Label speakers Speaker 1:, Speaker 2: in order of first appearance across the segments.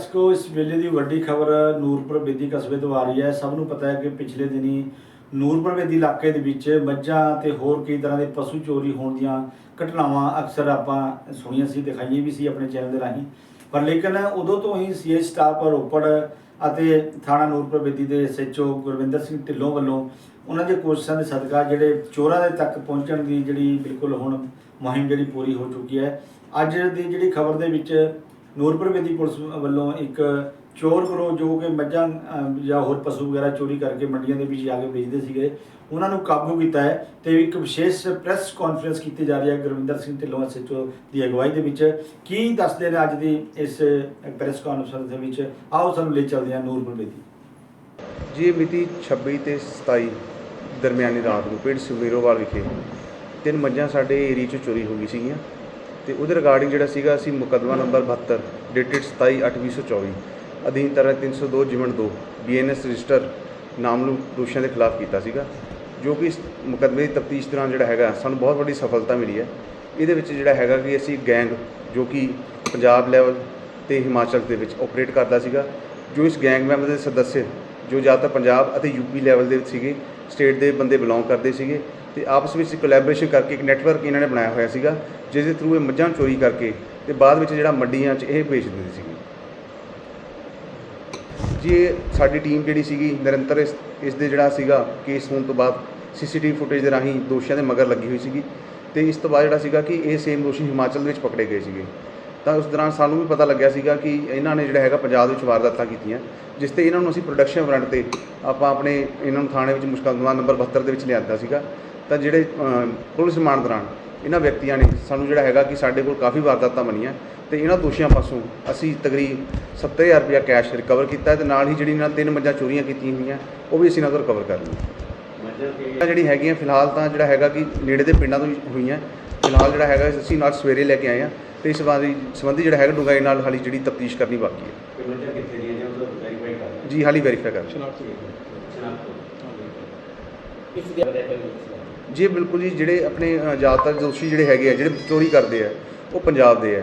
Speaker 1: ਦਰਸ਼ਕੋ, ਇਸ ਵੇਲੇ ਦੀ ਵੱਡੀ ਖਬਰ ਨੂਰਪੁਰ ਬੇਦੀ ਕਸਬੇ ਤੋਂ ਆ ਰਹੀ ਹੈ। ਸਭ ਨੂੰ ਪਤਾ ਹੈ ਕਿ ਪਿਛਲੇ ਦਿਨੀ ਨੂਰਪੁਰ ਬੇਦੀ ਇਲਾਕੇ ਦੇ ਵਿੱਚ ਮੱਝਾਂ ਤੇ ਹੋਰ ਕਈ ਤਰ੍ਹਾਂ ਦੇ ਪਸ਼ੂ ਚੋਰੀ ਹੋਣ ਦੀਆਂ ਘਟਨਾਵਾਂ ਅਕਸਰ ਆਪਾਂ ਸੁਣੀਆਂ ਸੀ, ਦਿਖਾਈਆਂ ਵੀ ਸੀ ਆਪਣੇ ਚੈਨਲ ਦੇ ਰਾਹੀਂ। ਪਰ ਲੇਕਿਨ ਉਦੋਂ ਤੋਂ ਹੀ ਸੀਏ ਸਟਾਫ ਰੋਪੜ ਅਤੇ ਥਾਣਾ ਨੂਰਪੁਰ ਬੇਦੀ ਦੇ ਐਸਐਚਓ ਗੁਰਵਿੰਦਰ ਸਿੰਘ ਢਿੱਲੋਂ ਵੱਲੋਂ ਉਹਨਾਂ ਦੇ ਕੋਸ਼ਿਸ਼ਾਂ ਦੇ ਸਦਕਾ ਜਿਹੜੇ ਚੋਰਾਂ ਦੇ ਤੱਕ ਪਹੁੰਚਣ ਦੀ ਜਿਹੜੀ ਬਿਲਕੁਲ ਹੁਣ ਮੁਹਿੰਮ ਜਿਹੜੀ ਪੂਰੀ ਹੋ ਚੁੱਕੀ ਹੈ, ਅੱਜ ਦੀ ਜਿਹੜੀ ਖਬਰ ਦੇ ਵਿੱਚ ਨੂਰਪੁਰ ਬੇਦੀ ਪੁਲਿਸ ਵੱਲੋਂ ਇੱਕ ਚੋਰ ਗਰੋਹ ਜੋ ਕਿ ਮੱਝਾਂ ਅਮ, ਜਾਂ ਹੋਰ ਪਸ਼ੂ ਵਗੈਰਾ ਚੋਰੀ ਕਰਕੇ ਮੰਡੀਆਂ ਦੇ ਵਿੱਚ ਜਾ ਕੇ ਵੇਚਦੇ ਸੀਗੇ ਉਹਨਾਂ ਨੂੰ ਕਾਬੂ ਕੀਤਾ ਹੈ ਤੇ ਇੱਕ ਵਿਸ਼ੇਸ਼ ਪ੍ਰੈਸ ਕਾਨਫਰੰਸ ਕੀਤੀ ਜਾ ਰਹੀ ਹੈ ਗੁਰਵਿੰਦਰ ਸਿੰਘ ਢਿੱਲੋਂ ਐਸਐਚਓ ਦੀ ਅਗਵਾਈ ਦੇ ਵਿੱਚ। ਕੀ ਦੱਸਦੇ ਨੇ ਅੱਜ ਦੀ ਇਸ ਪ੍ਰੈਸ ਕਾਨਫਰੰਸ ਦੇ ਵਿੱਚ? ਆਓ ਸਾਨੂੰ ਲੈ ਚੱਲਦੇ ਹਾਂ ਨੂਰਪੁਰ ਬੇਦੀ
Speaker 2: ਜੀ ਮਿਤੀ 26 ਤੇ 27 ਦਰਮਿਆਨੀ ਰਾਤ ਨੂੰ ਪਿੰਡ ਸੁਮੇਰੋਵਾਲ ਵਿਖੇ ਤਿੰਨ ਮੱਝਾਂ ਸਾਡੇ ਏਰੀਆ 'ਚ ਚੋਰੀ ਹੋ ਗਈ ਸੀਗੀਆਂ। ਤੇ ਉਹਦੇ ਰਿਗਾਰਡਿੰਗ ਜਿਹੜਾ ਸੀਗਾ ਅਸੀਂ ਮੁਕੱਦਮਾ ਨੰਬਰ 72 ਡੇਟਡ 27/8/2024 ਅਧੀਨ ਤਰ੍ਹਾਂ 302 ਜਿਮਨ 2 ਬੀਐਨਐਸ ਰਜਿਸਟਰ ਨਾਮਲੂ ਦੋਸ਼ੀਆਂ ਦੇ ਖਿਲਾਫ ਕੀਤਾ ਸੀਗਾ, ਜੋ ਕਿ ਇਸ ਮੁਕੱਦਮੇ ਦੀ ਤਫਤੀਸ਼ ਦੌਰਾਨ ਜਿਹੜਾ ਹੈਗਾ, ਸਾਨੂੰ ਬਹੁਤ ਵੱਡੀ ਸਫਲਤਾ ਮਿਲੀ ਹੈ। ਇਹਦੇ ਵਿੱਚ ਜਿਹੜਾ ਹੈਗਾ ਕਿ ਅਸੀਂ ਗੈਂਗ ਜੋ ਕਿ ਪੰਜਾਬ ਲੈਵਲ ਤੇ ਹਿਮਾਚਲ ਦੇ ਵਿੱਚ ਆਪਰੇਟ ਕਰਦਾ ਸੀਗਾ, ਜੋ ਇਸ ਗੈਂਗ ਮੈਂਬਰ ਦੇ ਸਦੱਸਿਆ ਜੋ ਜ਼ਿਆਦਾਤਰ ਪੰਜਾਬ ਅਤੇ ਯੂਪੀ ਲੈਵਲ ਦੇ ਵਿੱਚ ਸੀਗੇ ਸਟੇਟ ਦੇ ਬੰਦੇ ਬਿਲੋਂਗ ਕਰਦੇ ਸੀਗੇ ਤੇ ਆਪਸ ਵਿੱਚ ਕੋਲੈਬੋਰੇਸ਼ਨ ਕਰਕੇ ਇੱਕ ਨੈਟਵਰਕ ਇਹਨਾਂ ਨੇ ਬਣਾਇਆ ਹੋਇਆ ਸੀਗਾ ਜਿਸ ਦੇ ਥਰੂ ਇਹ ਮੱਝਾਂ ਚੋਰੀ ਕਰਕੇ ਤੇ ਬਾਅਦ ਵਿੱਚ ਜਿਹੜਾ ਮੰਡੀਆਂ 'ਚ ਇਹ ਵੇਚ ਦਿੰਦੇ ਸੀਗੇ। ਜੀ, ਇਹ ਸਾਡੀ ਟੀਮ ਜਿਹੜੀ ਸੀਗੀ, ਨਿਰੰਤਰ ਇਸ ਇਸ ਦੇ ਜਿਹੜਾ ਸੀਗਾ ਕੇਸ ਹੋਣ ਤੋਂ ਬਾਅਦ ਸੀਸੀਟੀਵੀ ਫੁਟੇਜ ਦੇ ਰਾਹੀਂ ਦੋਸ਼ੀਆਂ ਦੇ ਮਗਰ ਲੱਗੀ ਹੋਈ ਸੀਗੀ ਤੇ ਇਸ ਤੋਂ ਬਾਅਦ ਜਿਹੜਾ ਸੀਗਾ ਕਿ ਇਹ ਸੇਮ ਦੋਸ਼ੀ ਹਿਮਾਚਲ ਦੇ ਵਿੱਚ ਪਕੜੇ ਗਏ ਸੀਗੇ। ਤਾਂ ਉਸ ਦੌਰਾਨ ਸਾਨੂੰ ਵੀ ਪਤਾ ਲੱਗਿਆ ਸੀਗਾ ਕਿ ਇਹਨਾਂ ਨੇ ਜਿਹੜਾ ਹੈਗਾ ਪੰਜਾਬ ਦੇ ਵਿੱਚ ਵਾਰਦਾਤਾਂ ਕੀਤੀਆਂ ਜਿਸ ਤੇ ਇਹਨਾਂ ਨੂੰ ਅਸੀਂ ਪ੍ਰੋਡਕਸ਼ਨ ਵਾਰੰਟ ਤੇ ਆਪਾਂ ਆਪਣੇ ਇਹਨਾਂ ਨੂੰ ਥਾਣੇ ਵਿੱਚ ਮੁਸ਼ਕਲਦਮਾ ਨੰਬਰ 72 ਦੇ ਵਿੱਚ ਲਿਆਂਦਾ ਸੀਗਾ। ਤਾਂ ਜਿਹੜੇ ਪੁਲਿਸ ਰਿਮਾਂਡ ਦੌਰਾਨ ਇਹਨਾਂ ਵਿਅਕਤੀਆਂ ਨੇ ਸਾਨੂੰ ਜਿਹੜਾ ਹੈਗਾ ਕਿ ਸਾਡੇ ਕੋਲ ਕਾਫੀ ਵਾਰਦਾਤਾਂ ਬਣੀਆਂ ਤੇ ਇਹਨਾਂ ਦੋਸ਼ੀਆਂ ਪਾਸੋਂ ਅਸੀਂ ਤਕਰੀਬ 70000 ਰੁਪਇਆ ਕੈਸ਼ ਰਿਕਵਰ ਕੀਤਾ ਤੇ ਨਾਲ ਹੀ ਜਿਹੜੀ ਇਹਨਾਂ ਤਿੰਨ ਮੱਝਾਂ ਚੋਰੀਆਂ ਕੀਤੀਆਂ ਹੋਈਆਂ ਉਹ ਵੀ ਅਸੀਂ ਇਹਨਾਂ ਤੋਂ ਰਿਕਵਰ ਕਰ ਲਈਆਂ। ਮੱਝਾਂ ਜਿਹੜੀ ਹੈਗੀਆਂ ਫਿਲਹਾਲ ਤਾਂ ਜਿਹੜਾ ਹੈਗਾ ਕਿ ਨੇੜੇ ਦੇ ਪਿੰਡਾਂ ਤੋਂ ਹੋਈਆਂ ਫਿਲਹਾਲ ਜਿਹੜਾ ਹੈਗਾ ਅਸੀਂ ਨਾਲ ਸਵੇਰੇ ਲੈ ਕੇ ਆਏ ਆ ਤੇ ਇਸ ਸੰਬੰਧੀ ਸੰਬੰਧੀ ਜਿਹੜਾ ਹੈਗਾ ਡੂੰਘਾਈ ਨਾਲ ਹਾਲੀ ਜਿਹੜੀ ਤਫਤੀਸ਼ ਕਰਨੀ ਬਾਕੀ ਹੈ। ਜੀ? ਹਾਲੀ ਵੈਰੀਫਾਈ ਕਰ
Speaker 3: ਇਸ ਦੇ ਬਾਰੇ ਕੋਈ
Speaker 2: ਜੀ ਬਿਲਕੁਲ ਜੀ ਜਿਹੜੇ ਆਪਣੇ ਜ਼ਿਆਦਾਤਰ ਦੋਸ਼ੀ ਜਿਹੜੇ ਹੈਗੇ ਆ ਜਿਹੜੇ ਚੋਰੀ ਕਰਦੇ ਆ ਉਹ ਪੰਜਾਬ ਦੇ ਆ।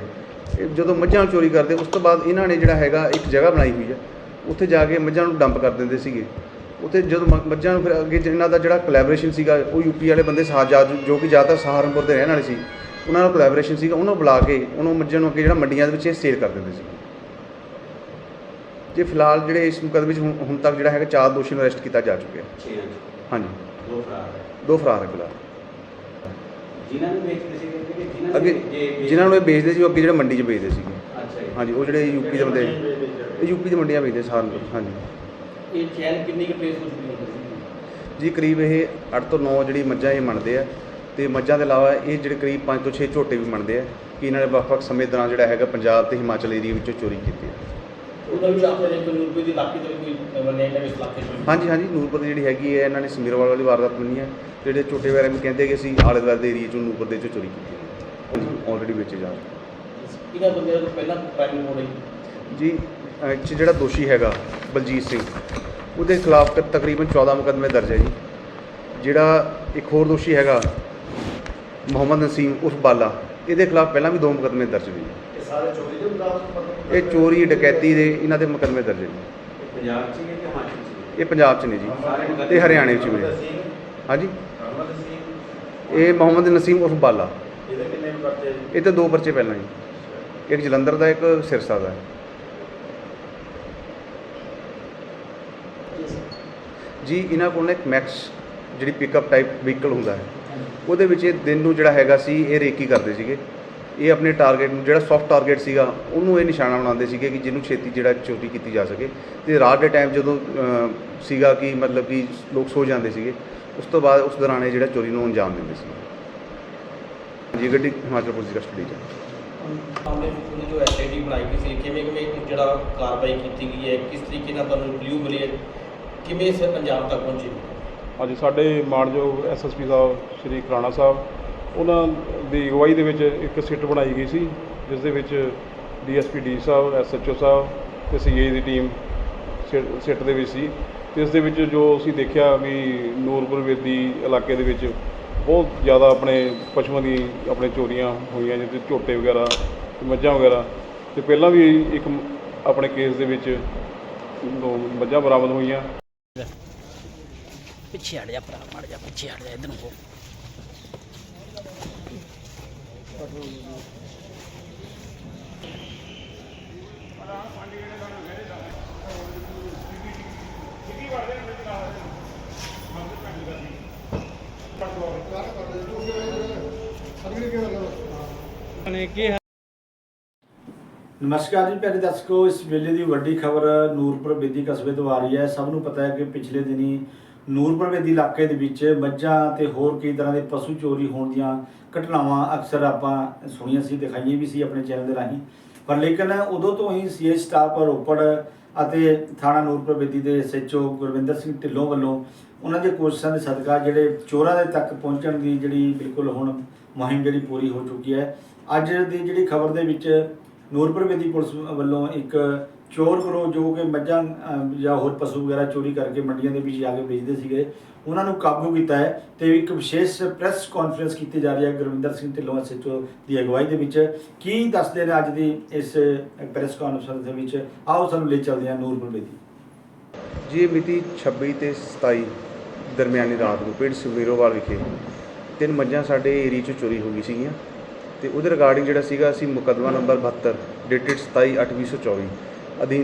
Speaker 2: ਇਹ ਜਦੋਂ ਮੱਝਾਂ ਚੋਰੀ ਕਰਦੇ ਉਸ ਤੋਂ ਬਾਅਦ ਇਹਨਾਂ ਨੇ ਜਿਹੜਾ ਹੈਗਾ ਇੱਕ ਜਗ੍ਹਾ ਬਣਾਈ ਹੋਈ ਆ। ਉੱਥੇ ਜਾ ਕੇ ਮੱਝਾਂ ਨੂੰ ਡੰਪ ਕਰ ਦਿੰਦੇ ਸੀਗੇ। ਉੱਥੇ ਜਦੋਂ ਮੱਝਾਂ ਨੂੰ ਫਿਰ ਅੱਗੇ ਇਹਨਾਂ ਦਾ ਜਿਹੜਾ ਕੋਲੈਬੋਰੇਸ਼ਨ ਸੀਗਾ ਉਹ ਯੂਪੀ ਵਾਲੇ ਬੰਦੇ ਸਾਥ ਜਾ ਜੋ ਕਿ ਜ਼ਿਆਦਾਤਰ ਸਹਾਰਨਪੁਰ ਦੇ ਰਹਿਣ ਵਾਲੇ ਸੀ ਉਹਨਾਂ ਨਾਲ ਕੋਲੈਬੋਰੇਸ਼ਨ ਸੀਗਾ ਉਹਨੂੰ ਬੁਲਾ ਕੇ ਉਹਨੂੰ ਮੱਝਾਂ ਨੂੰ ਅੱਗੇ ਜਿਹੜਾ ਮੰਡੀਆਂ ਦੇ ਵਿੱਚ ਇਹ ਸੇਲ ਕਰ ਦਿੰਦੇ ਸੀ। ਜੇ ਫਿਲਹਾਲ ਜਿਹੜੇ ਇਸ ਮੁਕੱਦਮੇ ਵਿੱਚ ਹੁਣ ਤੱਕ ਜਿਹੜਾ ਹੈਗਾ ਚਾਰ ਦੋਸ਼ੀ ਨੂੰ ਅਰੈਸਟ ਕੀਤਾ ਜਾ ਚੁੱਕਿਆ। ਹਾਂਜੀ।
Speaker 3: ਦੋ ਫਰਾਰ
Speaker 2: ਦੋ ਫਰਾਰ ਹੈ ਫਿਲਹਾਲ।
Speaker 3: ਜਿਨ੍ਹਾਂ ਨੂੰ ਵੇਚਦੇ ਸੀ ਕਿ ਜਿਨ੍ਹਾਂ
Speaker 2: ਅੱਗੇ ਜਿਨ੍ਹਾਂ ਨੂੰ ਇਹ ਵੇਚਦੇ ਸੀ ਉਹ ਅੱਗੇ ਜਿਹੜੇ ਮੰਡੀ 'ਚ ਵੇਚਦੇ ਸੀਗੇ।
Speaker 3: ਅੱਛਾ ਜੀ।
Speaker 2: ਹਾਂਜੀ ਉਹ ਜਿਹੜੇ ਯੂਪੀ ਦੇ ਬੰਦੇ ਇਹ ਯੂਪੀ ਦੀ ਮੰਡੀਆਂ ਵੇਚਦੇ ਸਹਾਰਨਪੁਰ। ਹਾਂਜੀ।
Speaker 3: ਇਹ ਚੈਨ ਕਿੰਨੀ ਕੁ ਟ੍ਰੇਸ ਹੋ ਚੁੱਕੀ ਹੈ
Speaker 2: ਜੀ ਕਰੀਬ ਇਹ 8 ਤੋਂ 9 ਜਿਹੜੀ ਮੱਝਾਂ ਇਹ ਮੰਨਦੇ ਆ। ਤੇ ਮੱਝਾਂ ਦੇ ਇਲਾਵਾ ਇਹ ਜਿਹੜੇ ਕਰੀਬ 5 ਤੋਂ 6 ਝੋਟੇ ਵੀ ਮੰਨਦੇ ਆ ਕਿ ਇਹਨਾਂ ਨੇ ਵੱਖ-ਵੱਖ ਸਮੇਂ ਦੌਰਾਨ ਜਿਹੜਾ ਹੈਗਾ ਪੰਜਾਬ ਤੇ ਹਿਮਾਚਲ ਏਰੀਆ ਵਿੱਚੋਂ ਚੋਰੀ ਕੀਤੀ ਹੈ।
Speaker 3: ਉਹਨਾਂ ਵਿੱਚ ਆਪਣੇ ਰੁਪਏ ਦੀ ਇਲਾਕੇ ਤੋਂ ਵੀ ਕੋਈ ਮੰਨੇ ਨੇ ਇਸ ਇਲਾਕੇ ਤੋਂ ਵੀ।
Speaker 2: ਹਾਂਜੀ ਹਾਂਜੀ ਨੂਰਪੁਰ ਦੀ ਜਿਹੜੀ ਹੈਗੀ ਹੈ ਇਹਨਾਂ ਨੇ ਸਮੀਰਵਾਲ ਵਾਲੀ ਵਾਰਦਾਤ ਮੰਨੀ ਹੈ। ਜਿਹੜੇ ਛੋਟੇ ਵਗੈਰਾ ਨੂੰ ਕਹਿੰਦੇ ਕਿ ਅਸੀਂ ਆਲੇ ਦੁਆਲੇ ਦੇ ਏਰੀਆ ਚੋਂ ਨੂਰਪੁਰ ਦੇ ਚੋਂ ਚੋਰੀ ਕੀਤੀ ਹੈ। ਆਲਰੇਡੀ ਵੇਚੇ ਜਾ ਰਹੇ
Speaker 3: ਇਹਨਾਂ ਬੰਦਿਆਂ ਤੋਂ ਪਹਿਲਾਂ ਕ੍ਰਾਈਮ ਹੋ ਰਹੀ?
Speaker 2: ਜੀ 'ਚ ਜਿਹੜਾ ਦੋਸ਼ੀ ਹੈਗਾ ਬਲਜੀਤ ਸਿੰਘ ਉਹਦੇ ਖਿਲਾਫ ਤਕਰੀਬਨ 14 ਮੁਕੱਦਮੇ ਦਰਜ ਹੈ ਜੀ। ਜਿਹੜਾ ਇੱਕ ਹੋਰ ਦੋਸ਼ੀ ਹੈਗਾ ਮੁਹੰਮਦ ਨਸੀਮ ਉਰਫ ਬਾਲਾ ਇਹਦੇ ਖਿਲਾਫ ਪਹਿਲਾਂ ਵੀ ਦੋ ਮੁਕੱਦਮੇ ਦਰਜ ਹੋਏ
Speaker 1: ਇਹ ਸਾਰੇ ਚੋਰੀ ਦੇ ਮੁਤਾਬਕ
Speaker 2: ਇਹ ਚੋਰੀ ਡਕੈਤੀ ਦੇ ਇਹਨਾਂ ਦੇ ਮੁਕੱਦਮੇ ਦਰਜ ਨੇ
Speaker 3: ਪੰਜਾਬ ਚ ਹੀ ਹੈ ਕਿ ਹਿਮਾਚਲ ਚ
Speaker 2: ਇਹ ਪੰਜਾਬ 'ਚ ਨੇ ਜੀ। ਤੇ ਹਰਿਆਣੇ 'ਚ ਵੀ ਨੇ। ਹਾਂਜੀ। ਇਹ ਮੁਹੰਮਦ ਨਸੀਮ ਉਰਫ ਬਾਲਾ।
Speaker 1: ਇਹਦੇ ਕਿੰਨੇ ਪਰਚੇ
Speaker 2: ਇਹ ਤੇ ਦੋ ਪਰਚੇ ਪਹਿਲਾਂ ਜੀ। ਇੱਕ ਜਲੰਧਰ ਦਾ ਇੱਕ ਸਿਰਸਾ ਦਾ। ਹੈ ਜੀ, ਇਹਨਾਂ ਕੋਲ ਨਾ ਇੱਕ ਮੈਕਸ ਜਿਹੜੀ ਪਿਕਅਪ ਟਾਈਪ ਵਹੀਕਲ ਹੁੰਦਾ ਹੈ, ਉਹਦੇ ਵਿੱਚ ਇਹ ਦਿਨ ਨੂੰ ਜਿਹੜਾ ਹੈਗਾ ਸੀ, ਇਹ ਰੇਕੀ ਕਰਦੇ ਸੀਗੇ। ਇਹ ਆਪਣੇ ਟਾਰਗੇਟ ਨੂੰ, ਜਿਹੜਾ ਸੌਫਟ ਟਾਰਗੇਟ ਸੀਗਾ, ਉਹਨੂੰ ਇਹ ਨਿਸ਼ਾਨਾ ਬਣਾਉਂਦੇ ਸੀਗੇ ਕਿ ਜਿਹਨੂੰ ਛੇਤੀ ਜਿਹੜਾ ਚੋਰੀ ਕੀਤੀ ਜਾ ਸਕੇ। ਤੇ ਰਾਤ ਦੇ ਟਾਈਮ ਜਦੋਂ ਸੀਗਾ ਕਿ ਮਤਲਬ ਕਿ ਲੋਕ ਸੋ ਜਾਂਦੇ ਸੀਗੇ, ਉਸ ਤੋਂ ਬਾਅਦ ਉਸ ਦੌਰਾਨ ਇਹ ਜਿਹੜਾ ਚੋਰੀ ਨੂੰ ਅੰਜਾਮ ਦਿੰਦੇ ਸੀ ਜੀ ਗੱਡੀ ਹਿਮਾਚਲ ਪੁਲਿਸ ਦੀ ਕਸਟਡੀ 'ਚ
Speaker 3: ਮਾਮਲੇ ਵਿੱਚ ਜੋ ਐਸਆਈਟੀ ਬਣਾਈ ਗਈ ਸੀ ਕਿਵੇਂ ਕਿਵੇਂ ਜਿਹੜਾ ਕਾਰਵਾਈ ਕੀਤੀ ਗਈ ਹੈ? ਕਿਸ ਤਰੀਕੇ ਨਾਲ ਤੁਹਾਨੂੰ ਕਲੂ ਮਿਲੀ ਕਿਵੇਂ ਇਸ ਪੰਜਾਬ ਤੱਕ ਪਹੁੰਚੀ?
Speaker 4: ਅੱਜ ਸਾਡੇ ਮਾਨਯੋਗ ਐਸਐਸਪੀ ਸਾਹਿਬ, ਸ਼੍ਰੀ ਖਰਾਣਾ ਸਾਹਿਬ, ਉਹਨਾਂ ਦੀ ਅਗਵਾਈ ਦੇ ਵਿੱਚ ਇੱਕ ਸਿੱਟ ਬਣਾਈ ਗਈ ਸੀ, ਜਿਸ ਦੇ ਵਿੱਚ ਡੀਐਸਪੀ ਡੀ ਸਾਹਿਬ ਐਸਐਚਓ ਸਾਹਿਬ ਤੇ ਸੀਏ ਦੀ ਟੀਮ ਸਿ- ਸਿੱਟ ਦੇ ਵਿੱਚ ਸੀ। ਤੇ ਇਸ ਦੇ ਵਿੱਚ ਜੋ ਅਸੀਂ ਦੇਖਿਆ ਵੀ ਨੂਰਪੁਰ ਵੇਦੀ ਇਲਾਕੇ ਦੇ ਵਿੱਚ ਬਹੁਤ ਜ਼ਿਆਦਾ ਆਪਣੇ ਪਸ਼ੂਆਂ ਦੀ ਆਪਣੇ ਚੋਰੀਆਂ ਹੋਈਆਂ ਜਿਵੇਂ ਝੋਟੇ ਵਗੈਰਾ ਤੇ ਮੱਝਾਂ ਵਗੈਰਾ ਤੇ ਪਹਿਲਾਂ ਵੀ ਇੱਕ ਆਪਣੇ ਕੇਸ ਦੇ ਵਿੱਚ ਮੱਝਾਂ ਬਰਾਮਦ ਹੋਈਆਂ।
Speaker 5: ਪਿੱਛੇ ਹਟ ਜਾ ਭਰਾ ਮੜ ਜਾ ਪਿੱਛੇ ਹਟ ਜਾ ਇਧਰ ਨੂੰ ਹੋ।
Speaker 1: ਨਮਸਕਾਰ ਜੀ ਪਿਆਰੇ ਦਰਸ਼ਕੋ, ਇਸ ਵੇਲੇ ਦੀ ਵੱਡੀ ਖਬਰ ਨੂਰਪੁਰ ਬੇਦੀ ਕਸਬੇ ਤੋਂ ਆ ਰਹੀ ਹੈ। ਸਭ ਨੂੰ ਪਤਾ ਹੈ ਕਿ ਪਿਛਲੇ ਦਿਨੀ ਨੂਰਪੁਰ ਬੇਦੀ ਇਲਾਕੇ ਦੇ ਵਿੱਚ ਮੱਝਾਂ ਤੇ ਹੋਰ ਕਈ ਤਰ੍ਹਾਂ ਦੇ ਪਸ਼ੂ ਚੋਰੀ ਹੋਣ ਦੀਆਂ ਘਟਨਾਵਾਂ ਅਕਸਰ ਆਪਾਂ ਸੁਣੀਆਂ ਸੀ, ਦਿਖਾਈਆਂ ਵੀ ਸੀ ਆਪਣੇ ਚੈਨਲ ਦੇ ਰਾਹੀਂ। ਪਰ ਲੇਕਿਨ ਉਦੋਂ ਤੋਂ ਹੀ ਸੀਐਚ ਸਟਾਫ ਰੋਪੜ ਅਤੇ ਥਾਣਾ ਨੂਰਪੁਰ ਬੇਦੀ ਦੇ ਐਸਐਚਓ ਗੁਰਵਿੰਦਰ ਸਿੰਘ ਢਿੱਲੋਂ ਵੱਲੋਂ ਉਹਨਾਂ ਦੀਆਂ ਕੋਸ਼ਿਸ਼ਾਂ ਦੇ ਸਦਕਾ ਜਿਹੜੇ ਚੋਰਾਂ ਦੇ ਤੱਕ ਪਹੁੰਚਣ ਦੀ ਜਿਹੜੀ ਬਿਲਕੁਲ ਹੁਣ ਮੁਹਿੰਮ ਜਿਹੜੀ ਪੂਰੀ ਹੋ ਚੁੱਕੀ ਹੈ, ਅੱਜ ਦੀ ਜਿਹੜੀ ਖਬਰ ਦੇ ਵਿੱਚ ਨੂਰਪੁਰ ਬੇਦੀ ਪੁਲਿਸ ਵੱਲੋਂ ਇੱਕ ਚੋਰ ਗਰੋਹ ਜੋ ਕਿ ਮੱਝਾਂ ਅਮ, ਜਾਂ ਹੋਰ ਪਸ਼ੂ ਵਗੈਰਾ ਚੋਰੀ ਕਰਕੇ ਮੰਡੀਆਂ ਦੇ ਵਿੱਚ ਜਾ ਕੇ ਵੇਚਦੇ ਸੀਗੇ ਉਹਨਾਂ ਨੂੰ ਕਾਬੂ ਕੀਤਾ ਹੈ ਤੇ ਇੱਕ ਵਿਸ਼ੇਸ਼ ਪ੍ਰੈਸ ਕਾਨਫਰੰਸ ਕੀਤੀ ਜਾ ਰਹੀ ਹੈ ਗੁਰਵਿੰਦਰ ਸਿੰਘ ਢਿੱਲੋਂ ਐਸਐਚਓ ਦੀ ਅਗਵਾਈ ਦੇ ਵਿੱਚ। ਕੀ ਦੱਸਦੇ ਨੇ ਅੱਜ ਦੀ ਇਸ ਪ੍ਰੈਸ ਕਾਨਫਰੰਸ ਦੇ ਵਿੱਚ? ਆਓ ਸਾਨੂੰ ਲੈ ਚੱਲਦੇ ਹਾਂ ਨੂਰਪੁਰ ਬੇਦੀ
Speaker 2: ਜੀ ਇਹ ਮਿਤੀ 26 ਤੇ 27 ਦਰਮਿਆਨੀ ਰਾਤ ਨੂੰ ਪਿੰਡ ਸੁਮੀਰੋਵਾਲ ਵਿਖੇ ਤਿੰਨ ਮੱਝਾਂ ਸਾਡੇ ਏਰੀਏ 'ਚੋਂ ਚੋਰੀ ਹੋ ਗਈ ਸੀਗੀਆਂ। ਤੇ ਉਹਦੇ ਰਿਗਾਰਡਿੰਗ ਜਿਹੜਾ ਸੀਗਾ ਅਸੀਂ ਮੁਕੱਦਮਾ ਨੰਬਰ 72 ਡੇਟਡ 27 8 2024 ਅਧੀਨ